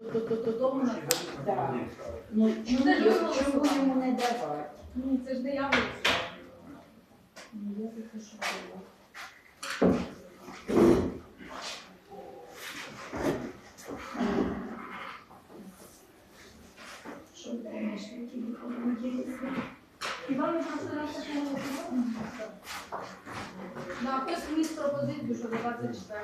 Вона так. Ну це чому, ж чому йому не давати? Ні, це ж не я. Ну, я таке що було. Що ви думаєш, які виходили? Іван голосував. На хтось вніс пропозицію, що до 24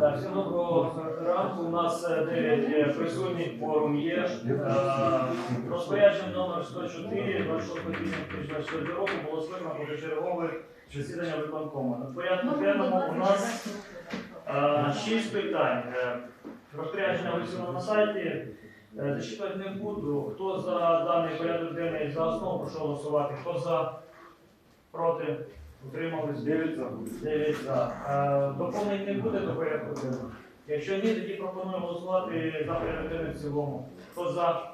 Так, доброго ранку. У нас е, 9 присутніх, форум є. Е, Розпорядження номер 104, 26 квітня 2024 року було скликано позачергове засідання виконкому. На порядку денному у нас е, 6 питань. Е, Розпорядження висунено на сайті. Е, Зачитувати не буду. Хто за даний порядок денний за основу, прошу голосувати. Хто за, проти, утримались? 9 за. 9 за. Е, Доповнень не буде до порядку денного. Якщо ні, тоді пропоную голосувати за порядок денний в цілому. Хто за,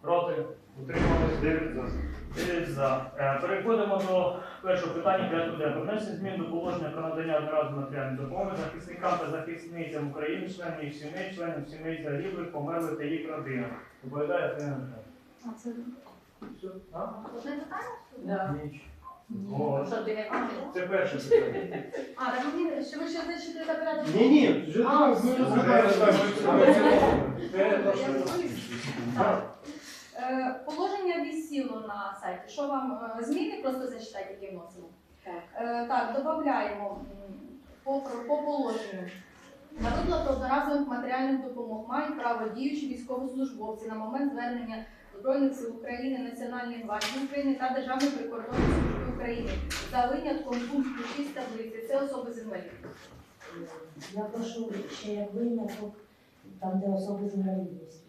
проти, утримались? 9 за. 9 за. Е, Переходимо до першого питання порядку денного. Внесення змін до положення про надання одноразової матеріальної допомоги захисникам та захисницям України, членів їх сімей, членів сімей загиблих, померлих та їх родинам. Доповідає Тетяна Михайлівна. А це Все? А? одне питання? Да. Ніч. Ні. О, Що, 19? Це перше питання. А, так мені, що ви ще зачитаєте порядок? Ні, ні, вже А, ми все. Так. Е, Положення висіло на сайті. Що вам е, зміни просто зачитати, які вносимо? Так. Е, Так, додаємо по, по положенню. На виплату одноразових матеріальних допомог мають право діючі військовослужбовці на момент звернення Збройних сил України, Національної гвардії України та Державної прикордонної служби України за винятком пункту 6 таблиці. Це особи з інвалідністю. Я прошу ще як виняток, там, де особи з інвалідністю.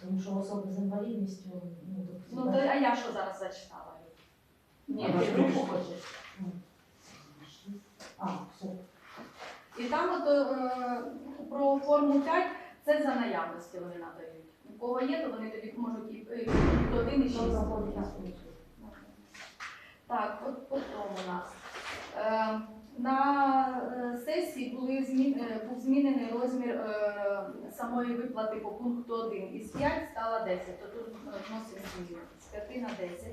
Тому що особи з інвалідністю, ну, тут Ну, то, а я що зараз зачитала? Ні, ти групу хочеш? А, все. І там от, е, про форму 5 це за наявності вони надають. У кого є, то вони тоді можуть і і пункт 1 і 6. Що заходить? Так, от потім у нас. Е, на е, сесії були змін, е, був змінений розмір е, самої виплати по пункту 1. Із 5 стало 10, то тут вносимо зміни з 5 на 10.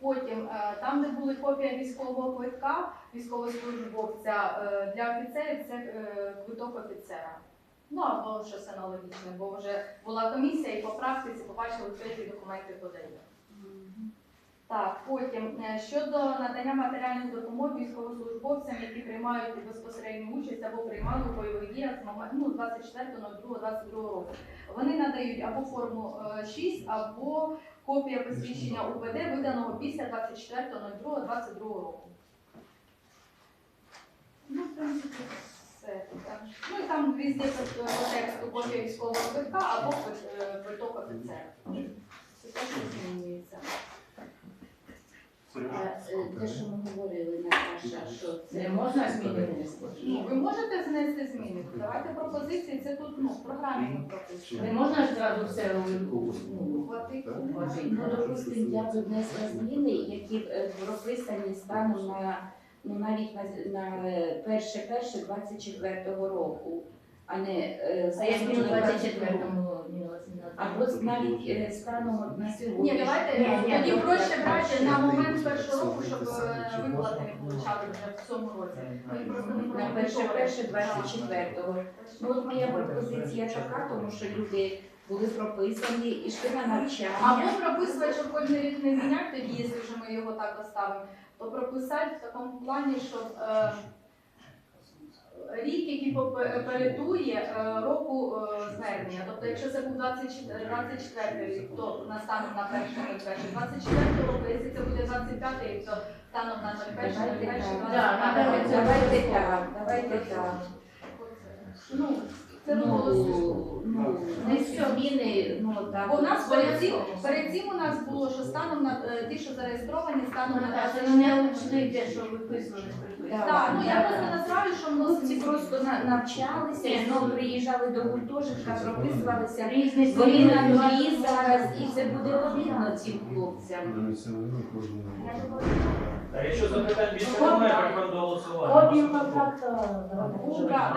Потім, там, де були копія військового квитка військовослужбовця для офіцерів, це квиток офіцера. Ну або щось аналогічне, бо вже була комісія і по практиці побачили, що ці документи подають. Так, потім е, щодо надання матеріальної допомоги військовослужбовцям, які приймають безпосередню участь або приймали у бойових діях з моменту ну, 24.02.22 року. Вони надають або форму е, 6, або копія посвідчення УПД, виданого після 24.02.22 року. Ну, в принципі, все. Так. Ну і там везде по по тексту копія військового квитка або е, квиток офіцера. Це те, що змінюється. А, е, Те, що ми говорили, Наташа, що це Не можна зміни? Ну, ви можете внести зміни. Давайте пропозиції, це тут ну, в програмі ми Не можна ж зразу все ну, Хватить. Ну, допустим, я б внесла зміни, які е, прописані станом на ну навіть на, на е, перше перше 24-го року, а не е, А він на 24-му мінулося? або навіть е, станом на сьогодні. Ні, давайте Ні, ні, тоді добре, проще брати на момент першого року, щоб е, виплати не получали вже в цьому році. Ми просто не на перше перше 24-го. Ну от моя пропозиція така, тому що люди були прописані, ішли на навчання. Або прописувати, щоб кожен рік не міняти, тоді, якщо вже ми його так оставимо, то прописати в такому плані, щоб е, рік, який передує е, року е, звернення. Тобто, якщо це був 24 24 рік, то на на перший на перший 24 року, якщо це буде 25 рік, то станом на 01 Давайте так. Давайте так. Ну, це ми голосуємо. Ну, ну, не зміни, ну так. Бо в нас перед цим, перед цим у нас було, що станом на е, ті, що зареєстровані, станом на Наташа, 24 ну не уточните, що виписували Да. Так, ну я просто насправді, що Хлопці просто на- навчалися, ну, приїжджали до гуртожитка, прописувалися. Різні Вони на нулі зараз, і це буде обідно цим хлопцям. Так, якщо запитань більше немає. Копію контракту давайте. Ну, А.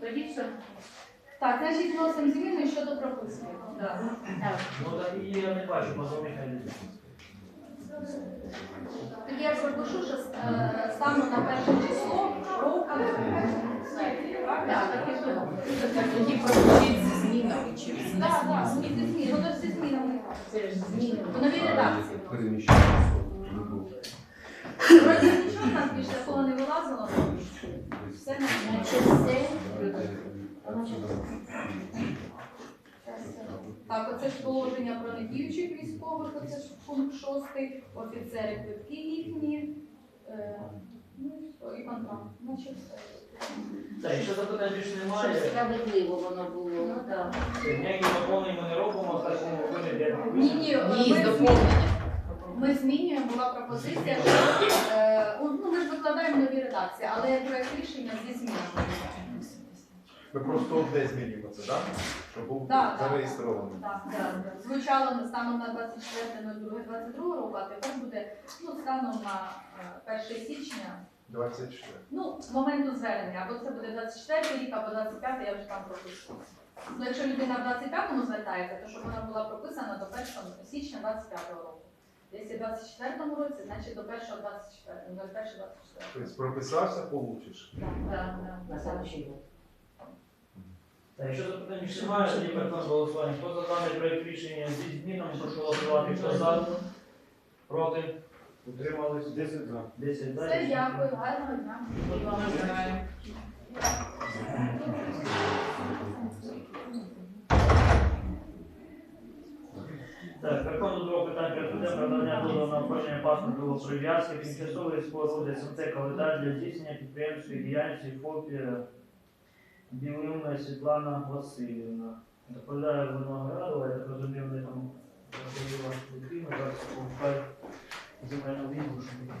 Тоді все. Так, значить, вносимо зміни щодо прописки. Так. Ну так і я не бачу, Мазовий Михайлович. Я пропишу, що е, стану на перше число року. Тоді пропустіть зі змінами чи Так, зі змін, воно ж зі змінами. Це ж зміни. В новій редакції. Вроді нічого нас більше такого не вилазило. Все на все. Так, оце ж положення про недіючих військових, оце ж пункт шостий, офіцери квитки їхні. Е, ну і все, і контракт. Значить, все. Так, якщо запитань більше Щоб немає, справедливо воно було. Ну, так. ніякі доповнення ми не робимо, в такому вигляді, Ні, ні, Ні, ми доповненням. Ми змінюємо, була пропозиція, що е, ну, ми ж викладаємо нові редакції, але проект рішення зі змінами. Ми просто одне змінюємо це, так? Щоб був Так, так. зареєстрований. Так, так. Звучало станом на 24.02.22 року, а тепер буде ну, станом на е, 1 січня. 24. Ну, з моменту звернення, або це буде 24 рік, або 25, я вже там пропишу. Ну, якщо людина в 25-му звертається, то щоб вона була прописана до 1 січня 25-го року. Якщо в 24-му році, значить до 1 24 до 1 24 Тобто прописався, получиш. Так, так, На так. следующий год. Так, якщо запитань більше немає, тоді до голосування. Хто за даний проект рішення зі змінами, прошу голосувати. Хто за? Проти? Утримались? 10 за. 10 за. Все, дякую, гарного дня. Так, переходимо до другого питання денного про надання дозволу на оформлення паспорту прив'язки тимчасової споруди СМЦ «Календар» для здійснення підприємської діяльності ФОПі Білина Світлана Васильівна. Доповідає Виноградова, я так розумію, вони там розповіла дитину, зараз покупають земельну війну, що таке.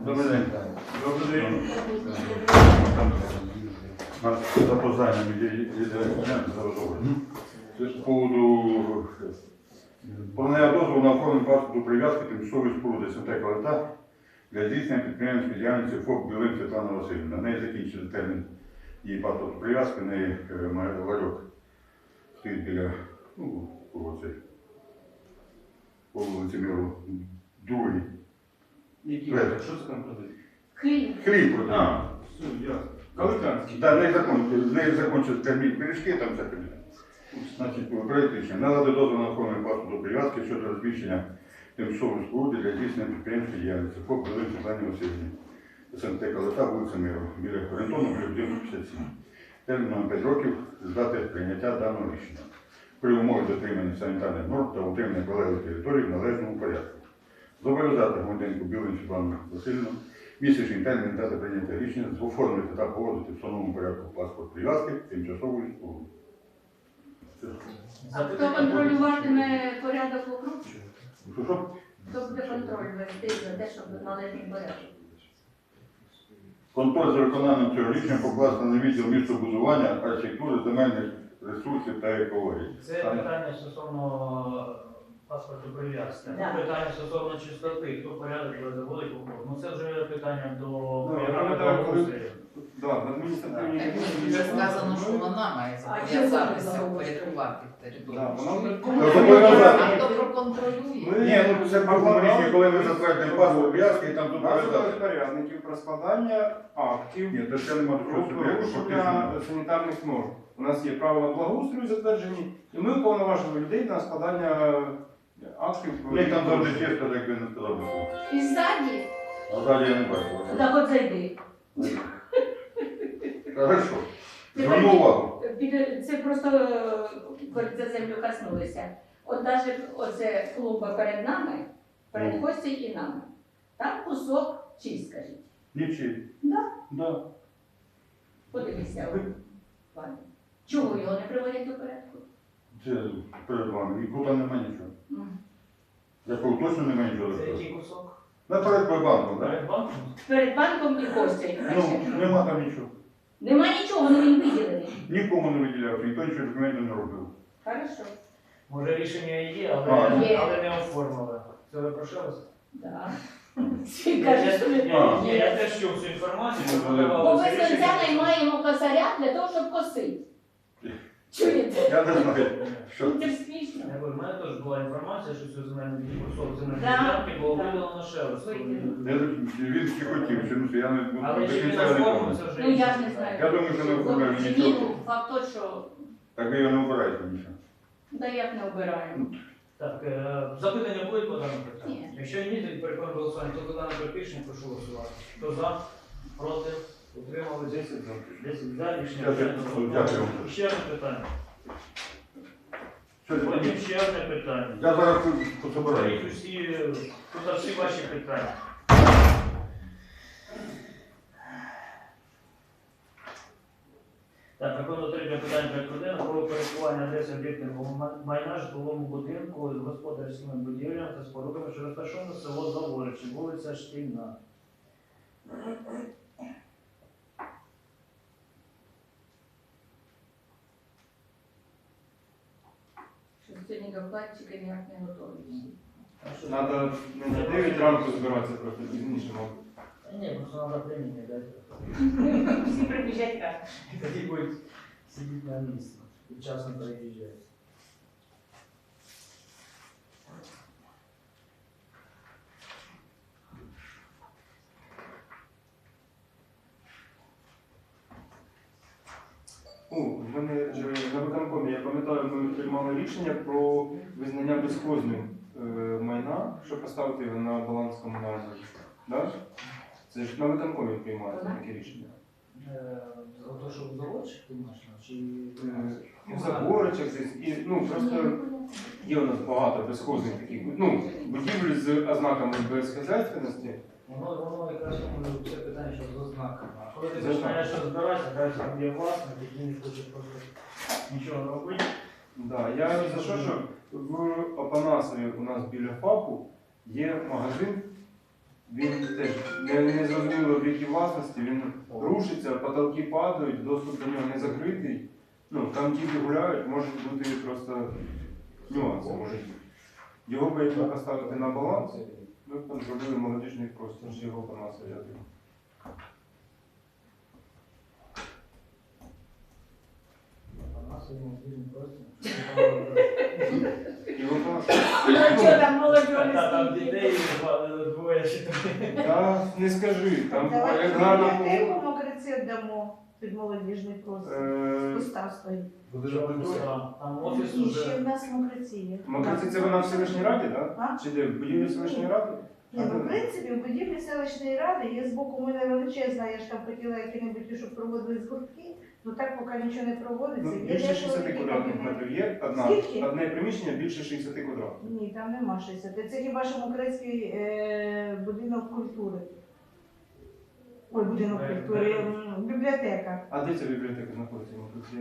Добрий день. Добрий день. Нас запознання Це з поводу подання дозволу на оформлення паспорту прив'язки тимчасової споруди СМТ «Калита» для здійснення підприємницької діяльності ФОП Білин Світлана Васильівна. В неї закінчили термін її паспорту прив'язки, в неї е, має ларьок стоїть біля, ну, по цей, по вулиці Миру, другий. Третє. Що це там продають? Хліб. Хліб продають. А, все, ясно. Каликанський. Да, не закон, не закончив термін пиріжки, там все піде. Значить, проект рішення. Надати дозвіл на оформлення паспорту прив'язки щодо розміщення тимчасової споруди для здійснення підприємської діяльності. По Пилип Світлані Васильівні. СМТ Калита, вулиця Миру, біля орієнтовно біля будинку 57. Терміном 5 років з дати прийняття даного рішення. При умові дотримання санітарних норм та утримання прилеглих територій в належному порядку. Зобов'язати громадянку Білин Світлану Васильівну місячний термін дати прийняття рішення оформити та погодити в встановленому порядку паспорт прив'язки тимчасової споруди. А хто контролюватиме порядок вокруг? Що, що? Хто буде контроль вести за те, щоб належний порядок? Контроль за виконанням цього рішення покласти на відділ містобудування, архітектури, земельних ресурсів та екології. Це питання стосовно паспорту прив'язки. Да. Питання стосовно чистоти, хто порядок буде заводить в. Ну це вже питання до Ну, програми в адміністративній комісії Вже сказано, що вона має зобов'язатися впорядкувати Да, територію. вона А хто проконтролює? Ні, ну це було коли ми затвердимо паспорт прив'язки, і там тут порядок. розпорядників про складання актів Ні, то ще нема про порушення санітарних норм. У нас є правила благоустрою затверджені, і ми уповноважуємо людей на складання актів. Них там завжди чисто, як ви не сказали. І ззаді? А далі я не бачу. Так от зайди. Хорошо. Зверну увагу. Це просто е, коли за землю коснулися. От навіть оце клуба перед нами, перед Ну. Костю і нами. Там кусок чий, скажіть. Нічий. Да? Да. Подивися, Ваня. Чого його не приводять до порядку? Це перед вами. Нікуди немає нічого. М. Я кажу, точно немає нічого. Це який кусок? Наперед по банку, так? Перед банком? Перед банком і Костю. Ну, нема там нічого. Нема нічого, ну він виділений. Нікому не виділяв, ніхто нічого документів не робив. Хорошо. Може рішення і є, але, А. Є. але не оформили. Це ви про що? Да. Він каже, я, я, я, я теж чув цю інформацію, що Ну, Бо ми це рішення. Маємо косаря для того, щоб косити. Чуєте? Я не знаю, що Це ж смішно. Я говорю, в мене теж була інформація, що цю земельну курсов земельні Да. ділянки було Да. виділено ще раз. Виділено. я, він ще хотів, чи ну, я не Але до чи він кінця не оформив, пам'ятаю. вже Ну, я ж не знаю. Я думаю, що не Чи ні, нічого. ну, факт то, що Так ви його не обираєте нічого. да як не обираємо. Так, е, запитання будуть по даному питанню? Ні. Якщо ні, то переходимо до голосування. Хто за дане прошу голосувати. Хто за, проти, утримали 10 за. 10 за, рішення Дякую. прийнято. Ще одне питання. Що, Потім ще одне питання. Я зараз пособираю. Беріть усі, тут всі ваші питання. Так, до третього питання порядку денного про порядкування адреси об'єктів майна житловому будинку з господарськими будівлями та спорудами, що розташовано село Заворичі, вулиця Шкільна. Сьогодні докладчики ніяк не готові. Треба не на 9 ранку збиратися, просто пізніше, мабуть. Ні, просто треба приміння дати. Всі прибіжать рано. Тоді будуть сидіти на місці. І вчасно переїжджають. О, в мене е, на виконкомі, я пам'ятаю, ми приймали рішення про визнання безхозним е, майна, щоб поставити його на баланс комунальний. Да? Це ж на виконкомі приймається таке рішення. Е, Ото, що в заводчик, ти маєш, чи... Е, В десь, і, ну, просто є у нас багато безхозних таких ну, будівель з ознаками безхазяйственності. Воно, воно якраз все питання, що з ознаками. А коли ти починаєш розбиратися, кажеш, там є власник, який не хоче просто нічого робити. Да, я за що, що в Опанасові у нас біля ФАПу є магазин. Він теж не, не зрозуміло в якій власності, він рушиться, потолки падають, доступ до нього не закритий. Ну, там діти гуляють, можуть бути просто нюанси. Його би поставити на баланс, ми б зробили молодіжний простір, його Опанасові. Я думаю. А нас один один просто. Ну а що там молодь не дітей двоє чи троє. Та не скажи, там Давайте як гарно бібліотеку віддамо під молодіжний простір. Е, Пуста стоїть. Там там офіс І ще уже. в нас мокриці є. Мокриці це вона в селищній раді, так? А? Чи де? В будівлі селищної ради? Ні, ну, в принципі, в будівлі селищної ради є збоку у мене величезна, я ж там хотіла які-небудь, щоб проводили згортки, ну так поки нічого не проводиться. Ну, Є більше деколи 60 такі квадратних метрів є. Одна, Скільки? одне приміщення більше 60 квадратів. Ні, там нема 60. Це хіба що Мокрицький е, будинок культури. Ой, будинок культури, м, бібліотека. А де ця бібліотека знаходиться?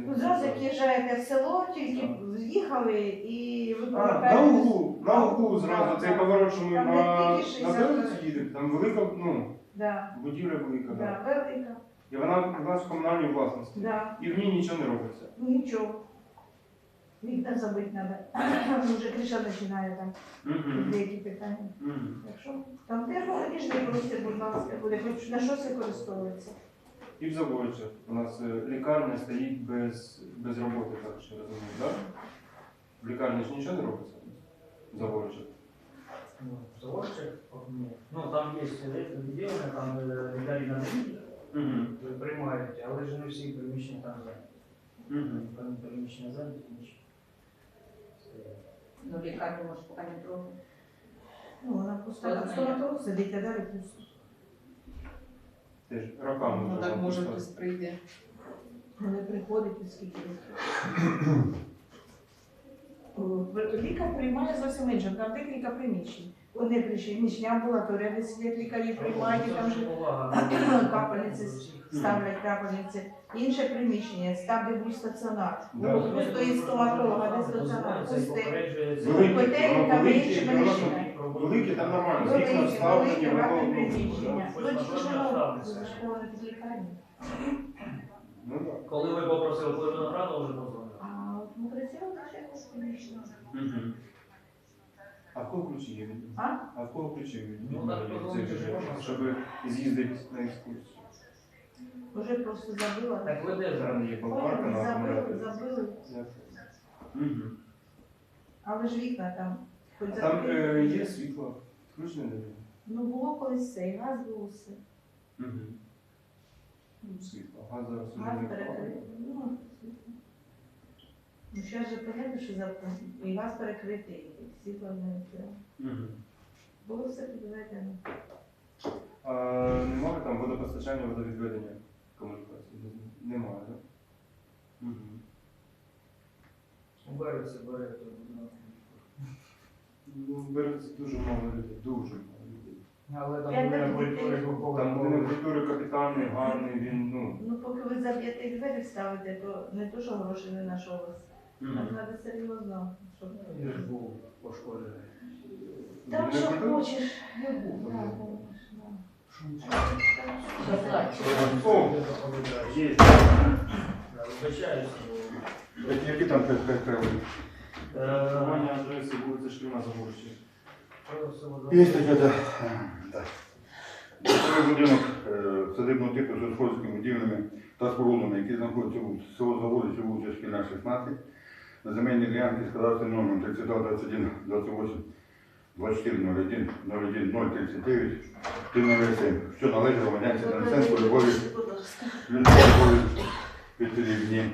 Ну, Зразу як їжджаєте в село, тільки з'їхали і ви А, на повертаєтесь. углу, на углу зразу, Так, цей поворот, що ми Там на, не на 60 Березі їдемо, там велика, ну, Да, будівля велика, да, да. велика. І вона в нас в комунальній власності. Да. І в ній нічого не робиться. Ну, Нічого. Вікна забити треба. Вже криша починає там Мгм. деякі питання. Мгм. Так що там теж молодіжний простір, будь ласка, буде, хоч на що це користується. І в Заводчах у нас е, лікарня стоїть без, без роботи, так що розумію, так? В лікарні ж нічого не робиться в Заводчах. Ну, заводчик. Ну там є відділення, там лікарі на день Угу. приймають, але ж не всі приміщення там зайняті. Угу. Приміщення зайняті, інші. Ну, лікарню може поки не трогати. Ну, вона пуста, стоматолог сидить, а далі пусто. Теж роками Ну вже так може хтось прийде. Вони приходять і скільки Лікар приймає зовсім інше, там декілька приміщень. Одне приміщення амбулаторія, де сидять лікарі, приймають, там же капельниці ставлять крапельниці. Інше приміщення, там, де був стаціонар. Ну, стоїть стоматолога, де стаціонар. Готелі там великі, інші приміщення. великі, там нормально. З Великі, вікна вставлені, великі, воно гарне ну, приміщення. Ну, тільки ж воно під лікарню. Ну так. Коли ви попросили коли винограду, вже позвонили. А Мукрицьова ще якось приміщення. А в кого ключі є? від- А? А в кого ключі від? Ну, так, від цих дуже. Щоб з'їздити на екскурсію. Уже просто забила. Так ви де зараз? Там є Ой, на забили, акумуляторі. забили. Угу. Але ж вікна там. Хоч А Там закрили. е, є світло. Включне не є. Ну було колись це, і газ був все. Угу. Ну, світло. Газ зараз уже Газ не перекрив. Ну, ну, зараз же понятно, що завтра і газ перекритий, і світло не це. Угу. Було все підведено. А немає там водопостачання, водовідведення комунікації? Немає, так? Угу. Береться, бере той будинок. Ну, береться дуже мало людей, дуже мало людей. Але там П'ять культури Там будинок культури капітальний, гарний, він, ну, Ну, поки ви заб'єте і двері ставите, то не то, що гроші не знайшлося. Там Мгм. треба серйозно, щоб... Він ж був пошкоджений. Так, що хочеш. Є. Вибачаюся. Які- Які там перспективи? Врахування адреси вулиця Шкільна Загорща. Є таке. Так. Житловий будинок е, садибного типу з господарськими будівлями та спорудами, які знаходяться у село Заводичі, вулиця Шкільна, 16, на земельній ділянці з кадастровим номером 32 21 28 24 01 01 039 307, що належить громадянці Денисенко Любові Людмилі Петрівні.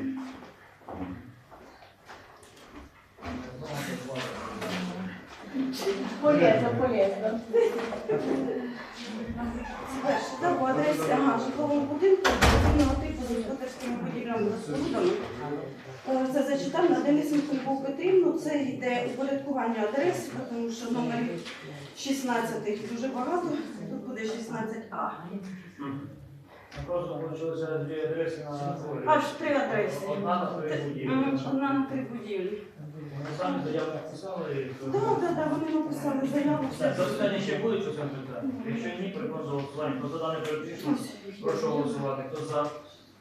Полезно, полезно. Та по адресі житлового будинку цивільного типу з господарськими будівлями та спорудами. Е, Це зачитав на Денисенко Любов Петрівну. Це йде упорядкування адрес, тому що номер 16 дуже багато. Тут буде 16А. Просто вийшлося дві адреси на дворі. Аж три адреси. Одна на три будівлі. Одна на три будівлі. Вони самі заяву написали. Так, так, так, вони написали заяву. Все, запитання ще будуть у цьому питанні? Якщо ні, приходимо до голосування. Хто за дане перепишу, прошу голосувати. Хто за,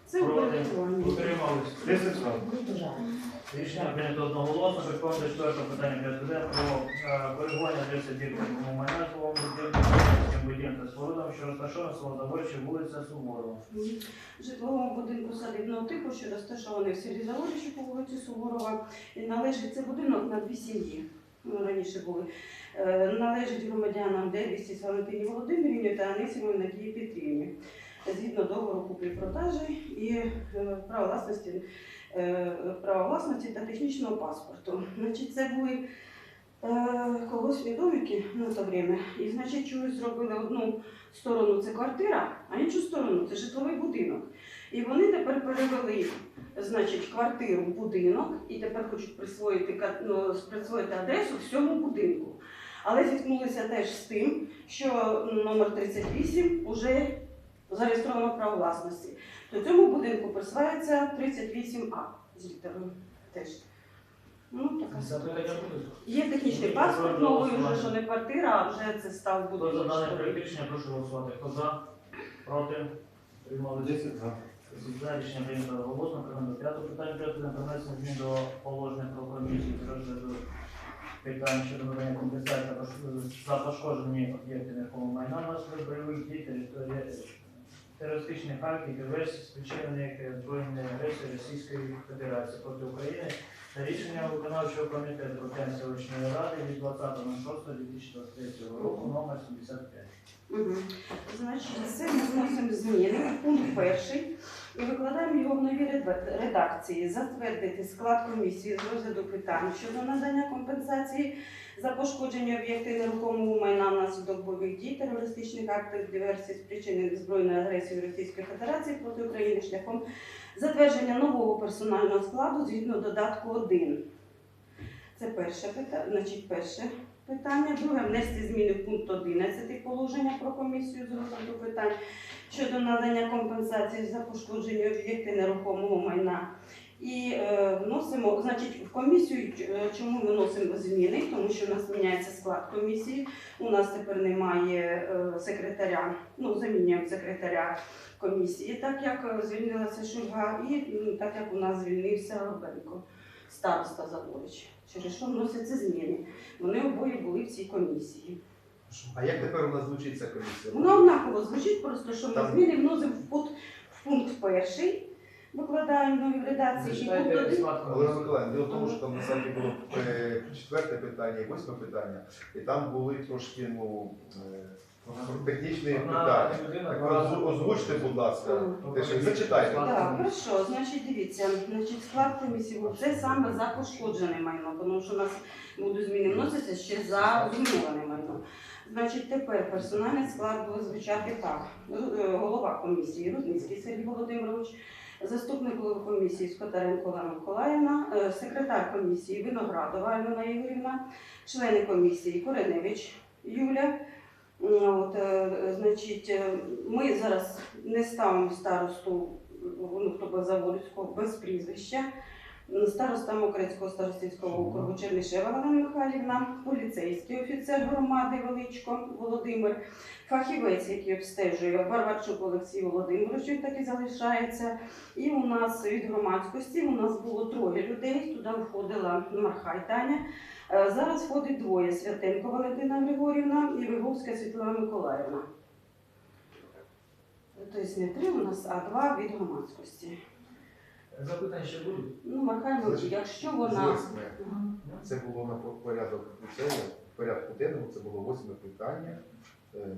Це проти, упорядкування. утримались. 10 за. Рішення прийнято одноголосно. Переходимо до четвертого питання порядку денного про е, коригування адреси об'єктів майна житлового будинку, будинку та спорудам, що розташовано в вулиця Суворова. житловому будинку садибного типу, що розташований в селі Заводичі по вулиці Суворова. Належить це будинок на дві сім'ї. Ну, раніше були. Е, Належить громадянам Дебісі Валентині Володимирівні та Анисімові Надії Петрівні. Згідно договору куплі-продажі і е, права власності, е, права власності та технічного паспорту. Значить, це були е, колгоспні домики на то время. І значить, чогось зробили одну сторону це квартира, а іншу сторону це житловий будинок. І вони тепер перевели значить, квартиру в будинок і тепер хочуть присвоїти, ну, присвоїти адресу всьому будинку. Але зіткнулися теж з тим, що номер 38 вже зареєстровано право власності. То цьому будинку присвається 38А з літерою теж. Ну, така ситуація. Є технічний паспорт новий, вже що не квартира, а вже це став Хто за будинок. дане житловий. прошу голосувати. Хто за, проти, утримались. 10 за. За рішення прийнято голосно. Переходимо до п'ятого питання порядку денного про внесення змін до положення про комісію з розгляду питань щодо надання компенсації за пош- за пошкоджені об'єкти нерухомого майна внаслідок бойових дій території терористичних актів і диверсій, спричинених збройною агресією Російської Федерації проти України рішення виконавчого комітету селищної ради від 20.06.2023 року номер 75. Угу. Значить, це ми вносимо зміни пункт перший і викладаємо його в новій редакції. Затвердити склад комісії з розгляду питань щодо надання компенсації за пошкодження об'єктів нерухомого майна внаслідок бойових дій, терористичних актів, диверсій, спричинених збройною агресією Російської Федерації проти України шляхом затвердження нового персонального складу згідно додатку 1. Це перше питання, значить, перше питання. Друге внести зміни в пункт 11 положення про комісію з розгляду питань щодо надання компенсації за пошкодження об'єкти нерухомого майна. І е, вносимо, значить, в комісію е, чому ми вносимо зміни? Тому що у нас міняється склад комісії. У нас тепер немає е, секретаря, ну замінюємо секретаря комісії, так як звільнилася Шульга, і так як у нас звільнився Робенко, староста Заворич. Через що вносяться зміни. Вони обоє були в цій комісії. А як тепер у нас звучить ця комісія? Воно однаково звучить, просто що ми Там- зміни вносимо в пункт, в пункт перший, викладаємо нові редакції, пункт один. Олена Миколаївна, діло в тому, що там на деле було е, четверте питання і восьме питання, і там були трошки ну, е, технічні питання. Так, озву- Озвучте, будь ласка, те, що зачитайте. Так, хорошо, значить, дивіться, значить, склад комісії, це саме за пошкоджене майно, тому що у нас будуть зміни вносяться ще за зруйноване майно. Значить, тепер персональний склад буде звучати так. Е, Голова комісії Рудницький Сергій Володимирович, заступник голови комісії Скотаренко Олена Миколаївна, е, секретар комісії Виноградова Альона Ігорівна, члени комісії Кореневич Юля. От, е, значить, е, ми зараз не ставимо старосту, ну, хто Заводського, без прізвища. Староста Мокрецького старостинського округу Чернишева Галина Михайлівна, поліцейський офіцер громади Величко Володимир, фахівець, який обстежує Барварчук Олексій Володимирович, він так і залишається. І у нас від громадськості у нас було троє людей. Туди входила Мархай Таня. Е, Зараз входить двоє Святенко Валентина Григорівна і Виговська Світлана Миколаївна. Тобто не три у нас, а два від громадськості. Запитання ще будуть? Ну, Значить, якщо вона. Восьме. Це було на порядок цього, в порядку денному, це було восьме питання. Е,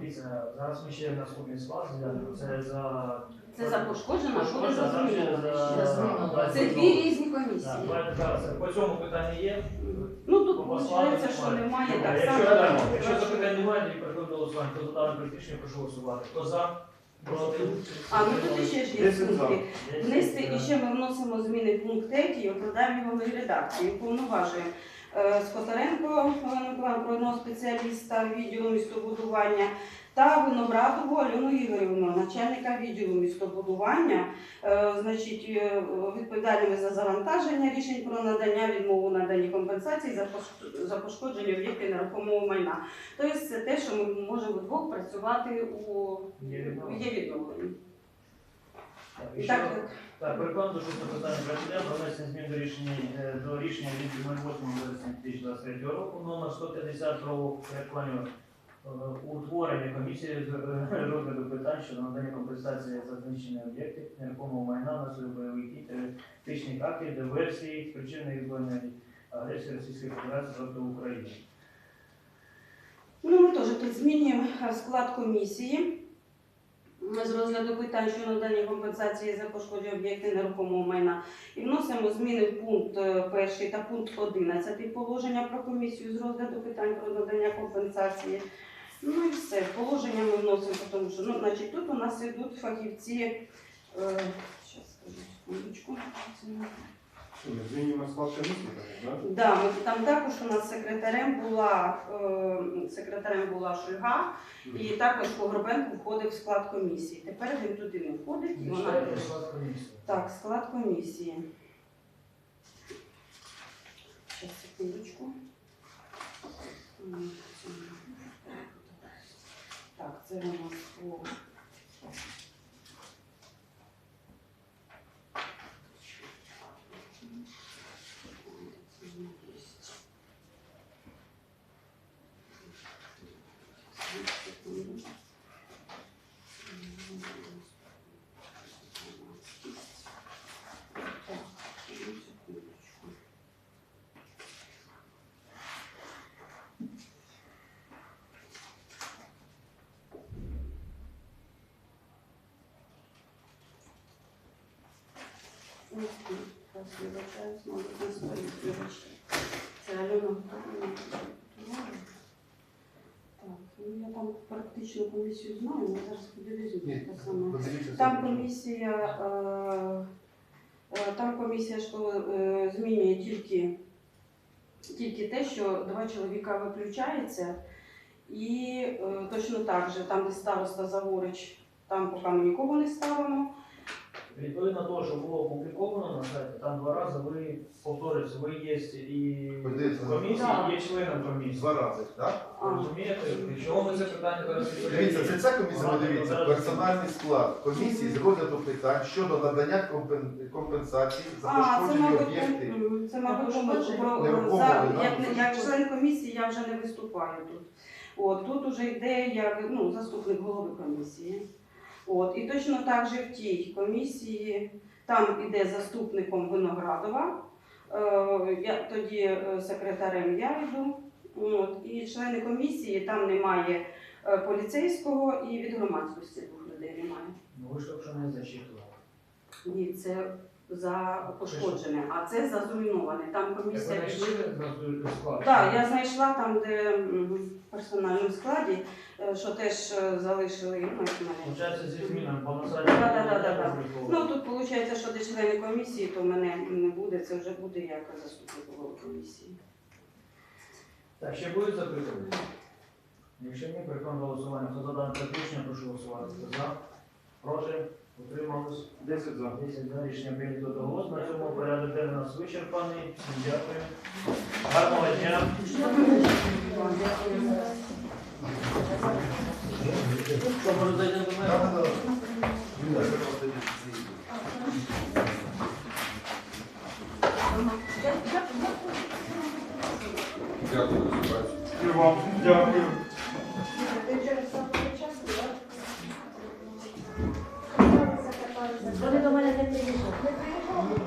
Дивіться, зараз ми ще наступний склад зглянемо. Це за... Це за пошкоджено, а буде Пошкоджено, за а там ще зруйноване. за- За зруйноване. за Це дві різні Так, комісії. давайте зараз. По цьому питанні є? Ну тут виходить, що немає так Якщо, само. якщо запитань немає, тоді переходимо до голосування. Хто за дане політичне, прошу голосувати. Хто за? Проти? А ну тут ще ж є пункти. Внести і ще ми вносимо зміни в пункт 3 і укладаємо його в редакцію. Повноважуємо е, Скотаренко Олена Миколаївна, спеціаліста відділу містобудування та Виноградову Альону Ігорівну, начальника відділу містобудування, е, значить, е, відповідальними за завантаження рішень про надання відмову наданні компенсації за пошкодження об'єктів нерухомого майна. Тобто це те, що ми можемо вдвох працювати у Є відновленні. Так, так, що? Так, переходимо до шостого питання президента про внесення змін до рішення е, до рішення від 08 вересня 2023 року номер 150 про е, утворення комісії з е, розгляду питань щодо надання компенсації за знищення об'єктів нерухомого майна на свої бойових дій терористичних актів диверсії, спричиненої збройної агресії Російської Федерації проти України. Ну, ми теж тут змінюємо е, склад комісії з розгляду питань щодо надання компенсації за пошкодження об'єктів нерухомого майна і вносимо зміни в пункт е, перший та пункт 11 положення про комісію з розгляду питань про надання компенсації. Ну і все. Положення ми вносимо, тому що ну, значить, тут у нас йдуть фахівці. Е, щас скажу секундочку. Змінюємо склад комісії, так? да? Ми там також у нас секретарем була е, секретарем була Шульга, і також Погребенко входив в склад комісії. Тепер він туди не входить. І вона так, склад комісії. Зараз секундочку. 0の層。Тут, зараз вибачаюсь, мабуть, на своїй вибачте. Це Альона. Так, ну я там практично комісію знаю, але зараз подивлюсь, Ні, те саме. подивіться Там комісія, е, е, там комісія що е, змінює тільки, тільки те, що два чоловіка виключаються, і е, точно так же, там, де староста Заворич, там поки ми нікого не ставимо. Відповідно того, що було опубліковано на сайті, там два рази ви повторюєте, ви є і Подивіться, в комісії, і є членом комісії. Два рази, так? Розумієте, для чого ми це питання зараз Дивіться, це ця комісія, ви дивіться, персональний склад комісії з розгляду питань щодо надання компен- компенсації за А, це, пошкоджені мабуть, об'єкти. м, це, мабуть, Та про- про- Нерухомо, за- да. як, як член комісії я вже не виступаю тут. От, тут уже йде як ну, заступник голови комісії. От, і точно так же в тій комісії там іде заступником Виноградова. Е, я, тоді е, секретарем я йду. От, і члени комісії там немає е, поліцейського і від громадськості двох людей немає. Ну ви ж так що не зачитували. Ні, це за пошкоджене, а це за зруйноване. Там комісія? Так, я знайшла там, де в персональному складі, е, що теж е, залишили. Ну, як мене. Получається зі змінами по. Да-да-да-да-да. Ну тут виходить, що де члени комісії, то мене не буде, це вже буде як заступник голови комісії. Так, ще будуть запитання? Якщо ні, переходимо до голосування. Хто за дане рішення, прошу голосувати. Хто за? Проти? Утримались? 10 за. 10 за рішення прийнято до голосу. На цьому порядок денний у нас вичерпаний. Дякую. Гарного дня. Що, може, зайдемо до мене? Дякую вам дякую.